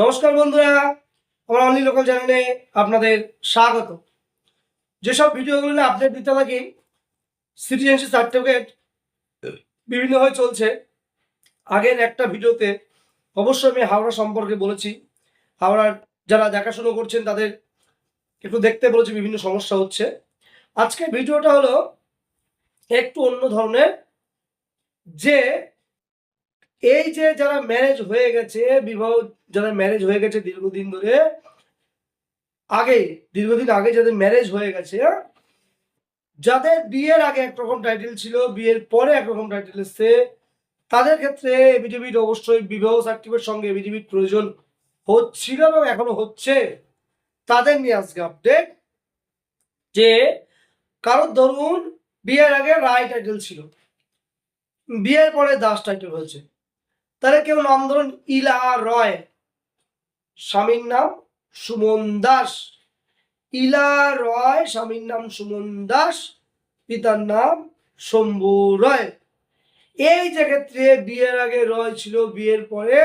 নমস্কার বন্ধুরা, আমার অনলি লোকাল চ্যানেলে আপনাদের স্বাগত। যেসব ভিডিওগুলো আপডেট দিতে থাকি সিটিজেনশিপ সার্টিফিকেট বিভিন্নভাবে চলছে। আগের একটা ভিডিওতে অবশ্যই আমি হাওড়া সম্পর্কে বলেছি। হাওড়ার যারা দেখাশুনো করছেন, তাদের একটু দেখতে বলেছি, বিভিন্ন সমস্যা হচ্ছে। আজকে ভিডিওটা হলো একটু অন্য ধরনের, যে এই যে যারা ম্যারেজ হয়ে গেছে, বিবাহ যারা ম্যারেজ হয়ে গেছে দীর্ঘদিন ধরে, আগে, দীর্ঘদিন আগে যাদের ম্যারেজ হয়ে গেছে, যাদের বিয়ের আগে একরকম টাইটেল ছিল, বিয়ের পরে একরকম টাইটেল এসছে, তাদের ক্ষেত্রে এবিডিবিট অবশ্যই বিবাহ সার্টিফিকেট সঙ্গে এবিডিবিট প্রয়োজন হচ্ছিল এবং এখনও হচ্ছে। তাদের নিয়ে আজকে আপডেট যে কারোর ধরুন, বিয়ের আগে রায় টাইটেল ছিল, বিয়ের পরে দাস টাইটেল হয়েছে। তাহলে কেউ নাম ধরুন ইলা রয়। স্বামীর নাম সুমন দাস। ইলা রয়, স্বামীর নাম সুমন দাস, পিতার নাম শম্ভু রয়। এই যে ক্ষেত্রে বিয়ের আগে রয় ছিল, বিয়ের পরে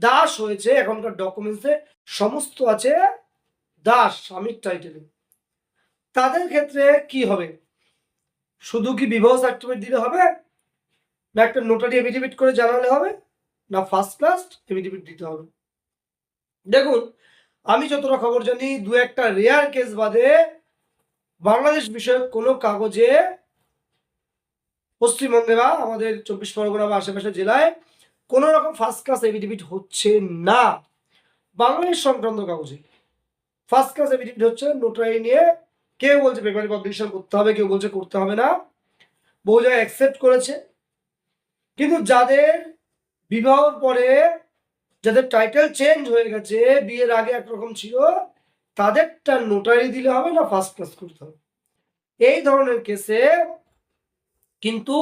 দাস হয়েছে, এখনকার ডকুমেন্টসে সমস্ত আছে দাস, স্বামীর টাইটেলে তাদের ক্ষেত্রে কি হবে? শুধু কি বিবাহ সার্টিফিকেট দিলে হবে? না একটা নোটারি এফিডেভিট করে জানালে হবে, না ফার্স্ট ক্লাস এফিডেভিট দিতে হবে। দেখুন, আমি যতটা খবর জানি, দু একটা রেয়ার কেস বাদে বাংলাদেশ বিষয়ক কোনো কাগজে পশ্চিমবঙ্গে বা আমাদের চব্বিশ পরগনা বা আশেপাশে জেলায় কোনো রকম ফার্স্ট ক্লাস এফিডেভিট হচ্ছে না। বাংলাদেশ সংক্রান্ত কাগজে ফার্স্ট ক্লাস এফিডেভিট হচ্ছে নোটারি নিয়ে কেউ বলছে পেপারে পাবলিকেশন করতে হবে, কেউ বলছে করতে হবে না। বহু জায়গায় অ্যাকসেপ্ট করেছে। কিন্তু যাদের বিবাহর পরে যাদের টাইটেল চেঞ্জ হয়ে গেছে, বিয়ের আগে একরকম ছিল, তাদেরটা নোটারি দিলে হবে না ফার্স্ট ক্লাস করতে হবে? এই ধরনের কেসে কিন্তু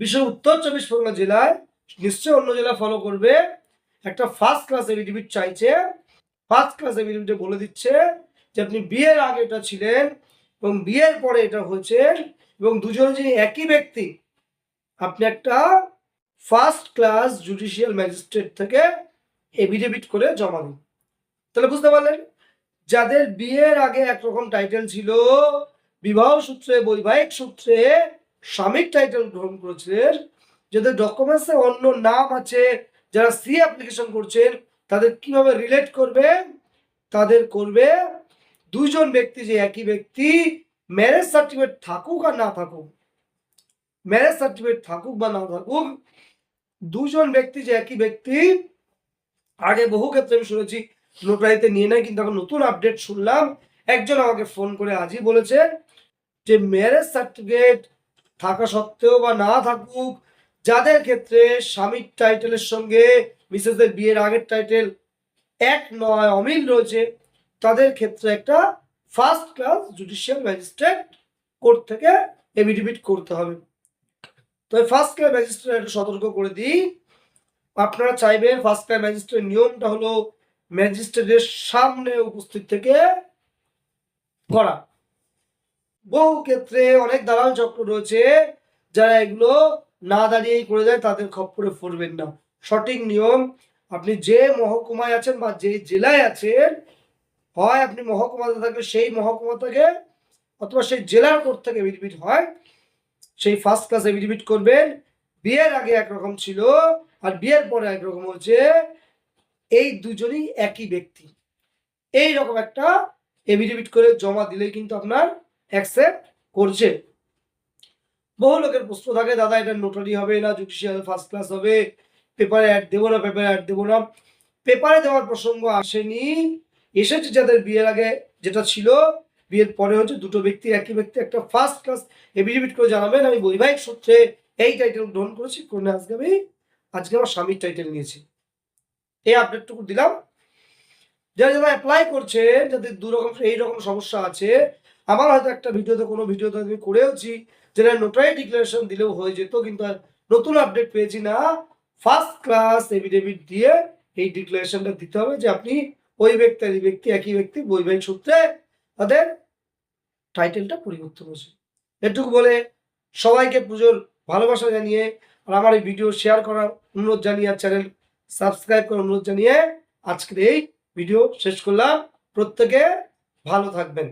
বিশ্ব উত্তর চব্বিশ পরগনা জেলায় নিশ্চয়ই অন্য জেলা ফলো করবে। একটা ফার্স্ট ক্লাস এফিডেভিট চাইছে। ফার্স্ট ক্লাস এফিডেভিটে বলে দিচ্ছে যে আপনি বিয়ের আগে এটা ছিলেন এবং বিয়ের পরে এটা হয়েছে এবং দুজন যিনি একই ব্যক্তি, আপনি একটা ফার্স্ট ক্লাস জুডিশিয়াল ম্যাজিস্ট্রেট থেকে এফিডেভিট করে জমা দিন। তাহলে বুঝতে পারলেন? যাদের বিয়ের আগে একরকম টাইটেল ছিল, বিবাহ সূত্রে, বৈবাহিক সূত্রে, স্বামীর টাইটেল গ্রহণ করেছিলেন, যাদের ডকুমেন্টসে অন্য নাম আছে, যারা সি অ্যাপ্লিকেশন করছেন, তাদের কীভাবে রিলেট করবে? তাদের করবে দুইজন ব্যক্তি যে একই ব্যক্তি ম্যারেজ সার্টিফিকেট থাকুক আর না থাকুক। ম্যারেজ সার্টিফিকেট থাকুক বা না থাকুক, দুজন ব্যক্তি যে একই ব্যক্তি, আগে বহু ক্ষেত্রে আমি শুনেছি, নোটারিতে নিয়ে নেয়, কিন্তু এখন নতুন আপডেট শুনলাম, একজন আমাকে ফোন করে আজই বলেছে যে ম্যারেজ সার্টিফিকেট থাকা সত্ত্বেও বা না থাকুক, যাদের ক্ষেত্রে স্বামীর টাইটেলের সঙ্গে মিসেসদের বিয়ের আগের টাইটেল এক নয় অমিল রয়েছে, তাদের ক্ষেত্রে একটা first class judicial magistrate court থেকে এফিডেভিট করতে হবে। তো ফার্স্ট ক্লাস ম্যাজিস্ট্রেট একটু সতর্ক করে দিই। আপনারা চাইবেন ফার্স্ট ক্লাস ম্যাজিস্ট্রেট নিয়মটা হলো ম্যাজিস্ট্রেটের সামনে উপস্থিত থেকে করা বহু ক্ষেত্রে অনেক দালাল চক্র রয়েছে, যারা এগুলো না দাঁড়িয়েই করে দেয়, তাদের খপ্পরে পড়বেন না। সঠিক নিয়ম, আপনি যে মহকুমায় আছেন বা যে জেলায় আছেন, হয় আপনি মহকুমাতে থাকলে সেই মহকুমা থেকে অথবা সেই জেলার কোর্ট থেকে এফিডেভিট হয় সেই ফার্স্ট ক্লাস এফিডেভিট করবেন। বিয়ের আগে একরকম ছিল, আর বিয়ের পরে একরকম হচ্ছে এই দুজনই একই ব্যক্তি। এই রকম একটা এফিডেভিট করে জমা দিলেই কিন্তু আপনার অ্যাকসেপ্ট করছে। বহু লোকের প্রশ্ন থাকে, দাদা, এটা নোটারি হবে না জুডিশিয়াল ফার্স্ট ক্লাস হবে পেপারে অ্যাড দেবো না পেপারে অ্যাড দেবো না? পেপারে দেওয়ার প্রসঙ্গ আসেনি। এসেছে যাদের বিয়ের আগে যেটা ছিল বিয়ের পরে হচ্ছে দুটো ব্যক্তি একই ব্যক্তি একটা ফার্স্ট ক্লাস এফিডেভিট করে জানাবেন। আমি বৈবাহিক সূত্রে এই টাইটেল গ্রহণ করেছি করে আজকে আমি, আজকে আমার স্বামীর টাইটেল নিয়েছি। এই আপডেটটুকু দিলাম। যারা যারা অ্যাপ্লাই করছে যাদের দু রকম এই রকম সমস্যা আছে, আমার হয়তো একটা ভিডিওতে, কোনো ভিডিওতে আমি করেওছি যেটা নোটারি ডিক্লারেশন দিলেও হয়ে যেত, কিন্তু নতুন আপডেট পেয়েছি না ফার্স্ট ক্লাস এফিডেভিট দিয়ে এই ডিক্লারেশনটা দিতে হবে যে আপনি ওই ব্যক্তি আর ব্যক্তি একই ব্যক্তি, বৈবাহিক সূত্রে তাদের টাইটেলটা পরিবর্তন হয়েছে। এটুকু বলে সবাইকে পুজোর ভালোবাসা জানিয়ে আর আমার এই ভিডিও শেয়ার করার অনুরোধ জানিয়ে আর চ্যানেল সাবস্ক্রাইব করার অনুরোধ জানিয়ে আজকের এই ভিডিও শেষ করলাম। প্রত্যেকে ভালো থাকবেন।